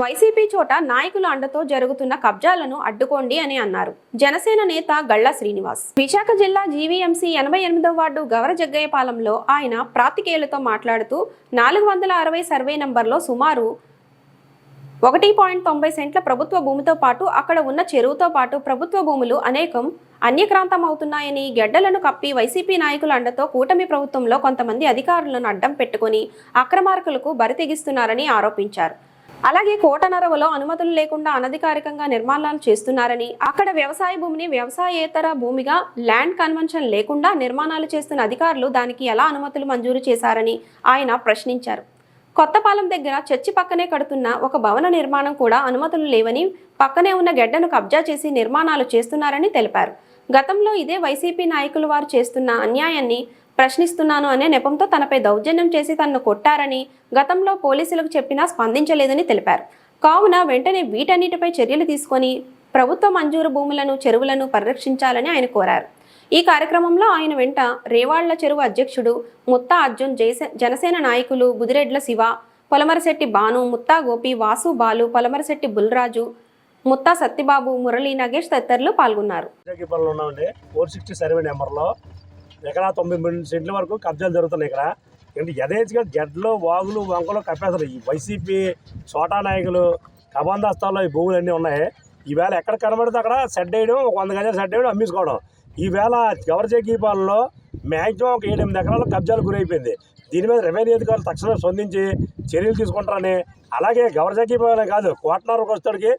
YCP చోట నాయకుల అండతో జరుగుతున్న కబ్జాలను అడ్డుకోండి అని అన్నారు. జనసేన నేత గళ్ళ శ్రీనివాస్. విశాఖ జిల్లా జీవీఎంసీ ఎనభై ఎనిమిదో వార్డు గవర జగ్గయ్యపాలెంలో ఆయన ప్రాతికేయులతో మాట్లాడుతూ నాలుగు వందల అరవై సర్వే నంబర్లో సుమారు ఒకటి పాయింట్ తొంభై సెంట్ల ప్రభుత్వ భూమితో పాటు అక్కడ ఉన్న చెరువుతో పాటు ప్రభుత్వ భూములు అనేకం అన్యక్రాంతం అవుతున్నాయని గెడ్డలను కప్పి వైసీపీ నాయకుల అండతో కూటమి ప్రభుత్వంలో కొంతమంది అధికారులను అడ్డం పెట్టుకుని అక్రమార్కులకు బరితెగిస్తున్నారని ఆరోపించారు. అలాగే కోటనరవలో అనుమతులు లేకుండా అనధికారికంగా నిర్మాణాలు చేస్తున్నారని అక్కడ వ్యవసాయ భూమిని వ్యవసాయేతర భూమిగా ల్యాండ్ కన్వెన్షన్ లేకుండా నిర్మాణాలు చేస్తున్న అధికారులు దానికి ఎలా అనుమతులు మంజూరు చేశారని ఆయన ప్రశ్నించారు. కొత్తపాలెం దగ్గర చర్చి పక్కనే కడుతున్న ఒక భవన నిర్మాణం కూడా అనుమతులు లేవని పక్కనే ఉన్న గెడ్డను కబ్జా చేసి నిర్మాణాలు చేస్తున్నారని తెలిపారు. గతంలో ఇదే వైసీపీ నాయకులు వారు చేస్తున్న అన్యాయాన్ని ప్రశ్నిస్తున్నాను అనే నెపంతో తనపై దౌర్జన్యం చేసి తనను కొట్టారని గతంలో పోలీసులకు చెప్పినా స్పందించలేదని తెలిపారు. కావున వెంటనే వీటన్నిటిపై చర్యలు తీసుకొని ప్రభుత్వ మంజూరు భూములను చెరువులను పరిరక్షించాలని ఆయన కోరారు. ఈ కార్యక్రమంలో ఆయన వెంట రేవాళ్ళ చెరువు అధ్యక్షుడు ముత్తా అర్జున్ జనసేన నాయకులు బుదిరెడ్ల శివ పొలమరశెట్టి బాను ముత్తా గోపి వాసు బాలు పొలమరశెట్టి బుల్రాజు ముత్తా సత్యబాబు మురళీ నగేష్ తదితరులు పాల్గొన్నారు. ఫోర్ సిక్స్టీ సర్వే నెంబర్లో ఎకరా తొంభై మూడు సెంట్ల వరకు కబ్జాలు జరుగుతున్నాయి ఇక్కడ. ఏంటి యథేచ్ఛగా గడ్డలు వాగులు వంకలు కప్పేస్తారు. ఈ వైసీపీ చోటా నాయకులు కబందాస్తాల్లో ఈ భూములు అన్నీ ఉన్నాయి. ఈవేళ ఎక్కడ కనబడితే అక్కడ సెట్ వేయడం ఒక వంద గజాలు సెట్ వేయడం అమ్మేసుకోవడం. ఈవేళ గవర్జగీపాలలో మ్యాక్సిమం ఒక ఏడెనిమిది ఎకరాల కబ్జాలు గురైపోయింది. దీని మీద రెవెన్యూ అధికారులు తక్షణం స్పందించి చర్యలు తీసుకుంటారని అలాగే గవర్జగీపాలే కాదు కోటనరకు వస్తాడికి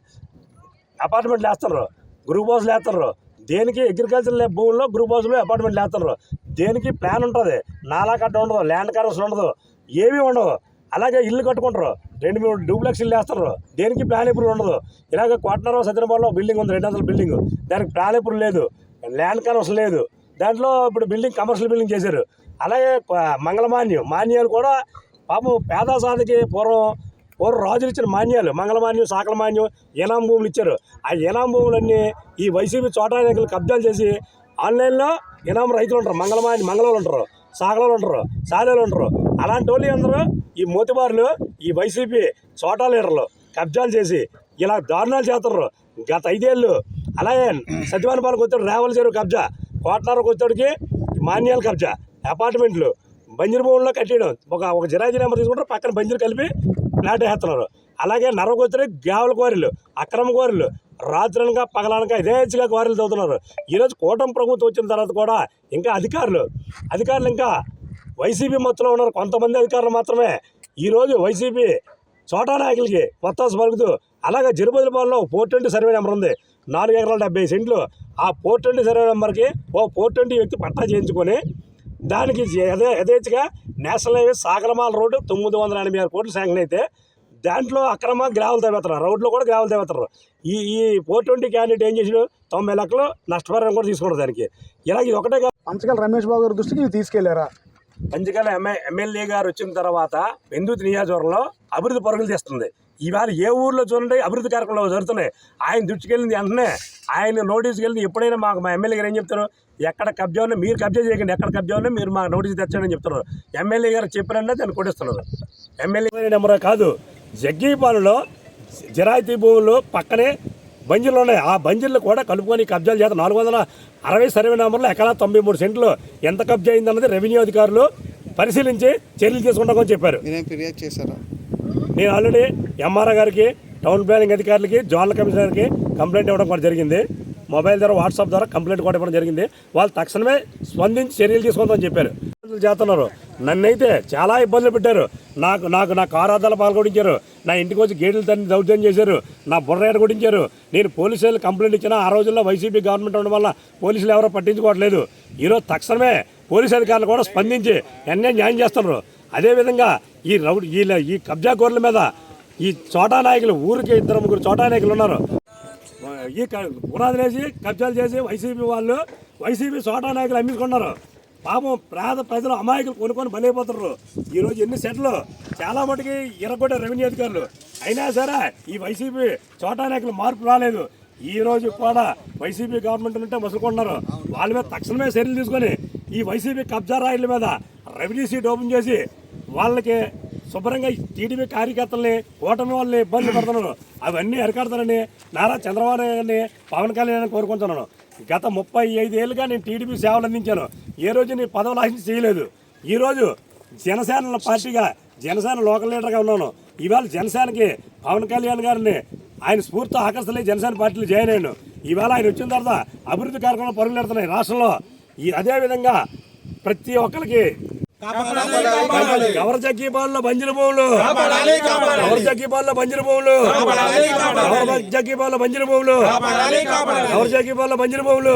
అపార్ట్మెంట్లు వేస్తున్నారు గ్రూప్ హౌస్లు వేస్తున్నారు. దేనికి అగ్రికల్చర్ భూముల్లో గ్రూప్ హౌస్లో అపార్ట్మెంట్లు వేస్తున్నారు దేనికి ప్లాన్ ఉంటుంది? నాలా కట్ట ఉండదు ల్యాండ్ కార్స్ ఉండదు ఏమీ ఉండదు అలాగే ఇల్లు కట్టుకుంటారు. రెండు మూడు డూప్లెక్స్ ఇల్లు వేస్తారు దేనికి ప్లాన్ ఎప్పుడు ఉండదు? ఇలాగ కోటనర సత్యనపల్లిలో బిల్డింగ్ ఉంది రెండు వందల బిల్డింగ్ దానికి ప్లాన్ ఎప్పుడు లేదు ల్యాండ్ కరెన్స్ లేదు. దాంట్లో ఇప్పుడు బిల్డింగ్ కమర్షియల్ బిల్డింగ్ చేశారు. అలాగే మంగళమాన్యం మాన్యాలు కూడా పాపం పేద సాధికి పూర్వం పూర్వం రాజులు ఇచ్చిన మాన్యాలు మంగళమాన్యం సాకలమాన్యం ఏనాం భూములు ఇచ్చారు. ఆ ఏనాం భూములన్నీ ఈ వైసీపీ చోటానికలు కబ్జాలు చేసి ఆన్లైన్లో ఇనాం రైతులు ఉంటారు. మంగళమాన్యం మంగళాలు ఉంటారు. సాగలాలు ఉంటారు. సాలేలు ఉంటారు. అలాంటి వాళ్ళు అందరూ ఈ మోతిబారులు ఈ వైసీపీ చోటా లీడర్లు కబ్జాలు చేసి ఇలా దారుణాలు చేస్తారు గత ఐదేళ్ళు అలాగే సత్యవానపాలకు వచ్చాడు రేవల చెరువు కబ్జా కోటనరకు వచ్చేటికి మాన్యాల కబ్జా అపార్ట్మెంట్లు బంజరు భూముల్లో కట్టేయడం. ఒక ఒక జిరాజీ నెంబర్ తీసుకుంటారు. పక్కన బంజరు కలిపి ఫ్లాట్ వేస్తున్నారు. అలాగే నరకొచ్చడి గ్యావల కోరిలు అక్రమ కోరిలు రాత్రనగా పగలనగా యథేచ్ఛగా కోరిలు చదువుతున్నారు ఈరోజు కూటమి ప్రభుత్వం వచ్చిన తర్వాత కూడా ఇంకా అధికారులు అధికారులు ఇంకా వైసీపీ మొత్తంలో ఉన్నారు. కొంతమంది అధికారులు మాత్రమే. ఈరోజు వైసీపీ చోటా నాయకులకి కొత్త పలుకుతూ అలాగే జిరుబదిపాలలో ఫోర్ ట్వంటీ సర్వే నెంబర్ ఉంది. నాలుగు ఎకరాల డెబ్బై సెంట్లు. ఆ ఫోర్ ట్వంటీ సర్వే నెంబర్కి ఓ ఫోర్ ట్వంటీ వ్యక్తి పట్టా చేయించుకొని దానికి యథే యథేచ్ఛగా నేషనల్ హైవే సాగరమాల రోడ్డు తొమ్మిది వందల ఎనభై ఆరు కోట్లు శాంక్షన్ అయితే దాంట్లో అక్రమ గ్రావెల్ తవ్వేస్తారు రోడ్లో కూడా గ్రావెల్ తవ్వేస్తారు ఈ ఈ ఫోర్ ట్వంటీ క్యాండిడేట్ ఏం చేసాడు తొంభై లక్షలు నష్టపరిహారం కూడా తీసుకున్నారు దానికి. ఇలా ఇది ఒకటే కాదు పంచకల్ రమేష్ బాబు గారి దృష్టికి తీసుకెళ్ళారా? పంచకాల ఎంఏ ఎమ్మెల్యే గారు వచ్చిన తర్వాత పెందుతు నియోజకవర్గంలో అభివృద్ధి పరుగులు తెస్తుంది. ఇవాళ ఏ ఊర్లో చూడండి అభివృద్ధి కార్యక్రమాలు జరుగుతున్నాయి. ఆయన దృష్టికెళ్ళింది వెంటనే ఆయన నోటీస్కి వెళ్ళి ఎప్పుడైనా మాకు మా ఎమ్మెల్యే గారు ఏం చెప్తారు? ఎక్కడ కబ్జా ఉన్నా మీరు కబ్జా చేయకండి ఎక్కడ కబ్జా ఉన్నా మీరు మా నోటీస్ తెచ్చండి అని చెప్తున్నారు ఎమ్మెల్యే గారు చెప్పినట్టే దాన్ని కొట్టిస్తున్నారు. ఎమ్మెల్యే నెంబర్ కాదు జగ్గీపాలెంలో జిరాయితీ భూములు పక్కనే బంజీలు ఉన్నాయి. ఆ బంజీలు కూడా కలుపుకొని కబ్జాలు చేత నాలుగు వందల అరవై సర్వే నెంబర్లో ఎకరా తొంభై మూడు సెంట్లు ఎంత కబ్జా అయిందన్నది రెవెన్యూ అధికారులు పరిశీలించి చర్యలు తీసుకుంటామని చెప్పారు. మీరేం ఫిర్యాదు చేశారా? నేను ఆల్రెడీ ఎంఆర్ఓ గారికి టౌన్ ప్లానింగ్ అధికారులకి జోనల్ కమిషనర్కి కంప్లైంట్ ఇవ్వడం కూడా జరిగింది. మొబైల్ ద్వారా వాట్సాప్ ద్వారా కంప్లైంట్ కూడా ఇవ్వడం జరిగింది. వాళ్ళు తక్షణమే స్పందించి చర్యలు తీసుకుందామని చెప్పారు. చేస్తున్నారు. నన్నైతే చాలా ఇబ్బందులు పెట్టారు. నాకు నాకు నా కారాధాలు పాల్గొడించారు నా ఇంటికి వచ్చి గేట్లు తన్ని దౌర్జన్యం చేశారు. నా బుర్రేట కొట్టించారు. నేను పోలీసులు కంప్లైంట్ ఇచ్చినా ఆ రోజుల్లో వైసీపీ గవర్నమెంట్ ఉండడం వల్ల పోలీసులు ఎవరో పట్టించుకోవట్లేదు. ఈరోజు తక్షణమే పోలీసు అధికారులు కూడా స్పందించి ఎన్నే న్యాయం చేస్తున్నారు? అదేవిధంగా ఈ రౌడ్ ఈ ఈ కబ్జా గోర్ల మీద ఈ చోటా నాయకులు ఊరికి ఇద్దరు ముగ్గురు చోటా నాయకులు ఉన్నారు. ఈ క- పునాదులు వేసి కబ్జాలు చేసి వైసీపీ వాళ్ళు వైసీపీ చోటా నాయకులు అమ్మించుకున్నారు. పాపం పేద ప్రజలు అమాయకులు కొనుక్కొని బలైపోతున్నారు. ఈరోజు ఎన్ని సెట్లు? చాలా మటుకి ఇరగొట్టే రెవెన్యూ అధికారులు. అయినా సరే ఈ వైసీపీ చోటా నాయకులు మార్పు రాలేదు. ఈ రోజు కూడా వైసీపీ గవర్నమెంట్ ఉంటే మసులుకుంటున్నారు. వాళ్ళ మీద తక్షణమే చర్యలు తీసుకొని ఈ వైసీపీ కబ్జా రాయిల మీద రెవెన్యూ సీట్ ఓపెన్ చేసి వాళ్ళకి శుభ్రంగా టీడీపీ కార్యకర్తల్ని ఓటమి వాళ్ళని ఇబ్బంది పడుతున్నాను అవన్నీ అరికడతారని నారా చంద్రబాబు నాయుడు గారిని పవన్ కళ్యాణ్ కోరుకుంటున్నాను. గత ముప్పై ఐదేళ్ళుగా నేను టీడీపీ సేవలు అందించాను. ఏ రోజు నీ పదవులు ఆశించి చేయలేదు. ఈరోజు జనసేన పార్టీగా జనసేన లోకల్ లీడర్గా ఉన్నాను. ఇవాళ జనసేనకి పవన్ కళ్యాణ్ గారిని ఆయన స్ఫూర్తి ఆకర్షణలే జనసేన పార్టీలో జాయిన్ అయ్యాను. ఇవాళ ఆయన వచ్చిన తర్వాత అభివృద్ధి కార్యక్రమాలు పరుగులు పెడుతున్నాయి రాష్ట్రంలో. ఈ అదేవిధంగా ప్రతి ఒక్కరికి ఎవరి జగ్గీపాల్లో బంజరు భూములు ఎవరి జగ్గీపాల్లో బంజరు భూములు ఎవరి జగ్గీపాల్లో బంజరు భూములు ఎవరి జగ్గీపాల్లో బంజరు భూములు